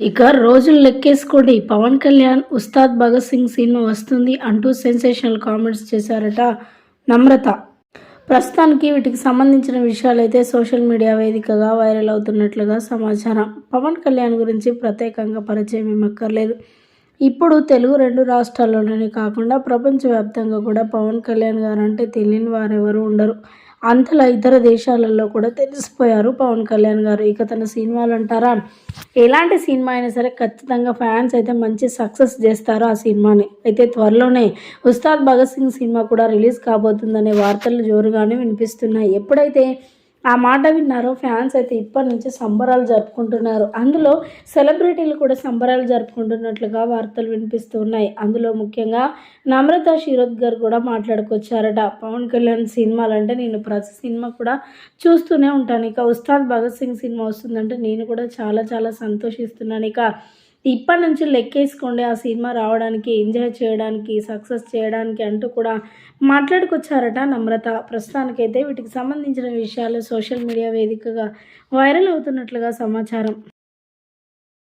ఇక రోజులు లెక్కేసుకోండి. పవన్ కళ్యాణ్ ఉస్తాద్ భగత్ సింగ్ సినిమా వస్తుంది అంటూ సెన్సేషనల్ కామెంట్స్ చేశారట నమ్రత. ప్రస్తుతానికి వీటికి సంబంధించిన విషయాలైతే సోషల్ మీడియా వేదికగా వైరల్ అవుతున్నట్లుగా సమాచారం. పవన్ కళ్యాణ్ గురించి ప్రత్యేకంగా పరిచయం ఏమక్కర్లేదు. ఇప్పుడు తెలుగు రెండు రాష్ట్రాల్లోనే కాకుండా ప్రపంచవ్యాప్తంగా కూడా పవన్ కళ్యాణ్ గారు అంటే తెలియని వారెవరు ఉండరు. అంతలా ఇతర దేశాలలో కూడా తెలిసిపోయారు. పవన్ కళ్యాణ్ గారు ఇక తన సినిమాలు అంటారా? ఎలాంటి సినిమా అయినా సరే ఖచ్చితంగా ఫ్యాన్స్ అయితే మంచి సక్సెస్ చేస్తారు ఆ సినిమాని. అయితే త్వరలోనే ఉస్తాద్ భగత్ సింగ్ సినిమా కూడా రిలీజ్ కాబోతుందనే వార్తలు జోరుగానే వినిపిస్తున్నాయి. ఎప్పుడైతే ఆ మాట విన్నారో. ఫ్యాన్స్ అయితే ఇప్పటి నుంచి సంబరాలు జరుపుకుంటున్నారు. అందులో సెలబ్రిటీలు కూడా సంబరాలు జరుపుకుంటున్నట్లుగా వార్తలు వినిపిస్తూ ఉన్నాయి అందులో ముఖ్యంగా నమ్రత శిరోద్ గారు కూడా మాట్లాడుకొచ్చారట. పవన్ కళ్యాణ్ సినిమాలు అంటే నేను ప్రతి సినిమా కూడా చూస్తూనే ఉంటాను. ఇక ఉస్తాద్ భగత్ సింగ్ సినిమా వస్తుందంటే నేను కూడా చాలా చాలా సంతోషిస్తున్నాను. ఇక ఇప్పటి నుంచి లెక్కేసుకోండి ఆ సినిమా రావడానికి ఎంజాయ్ చేయడానికి సక్సెస్ చేయడానికి అంటూ కూడా మాట్లాడుకొచ్చారట నమ్రత. ప్రస్తుతానికైతే వీటికి సంబంధించిన విషయాలు సోషల్ మీడియా వేదికగా వైరల్ అవుతున్నట్లుగా సమాచారం.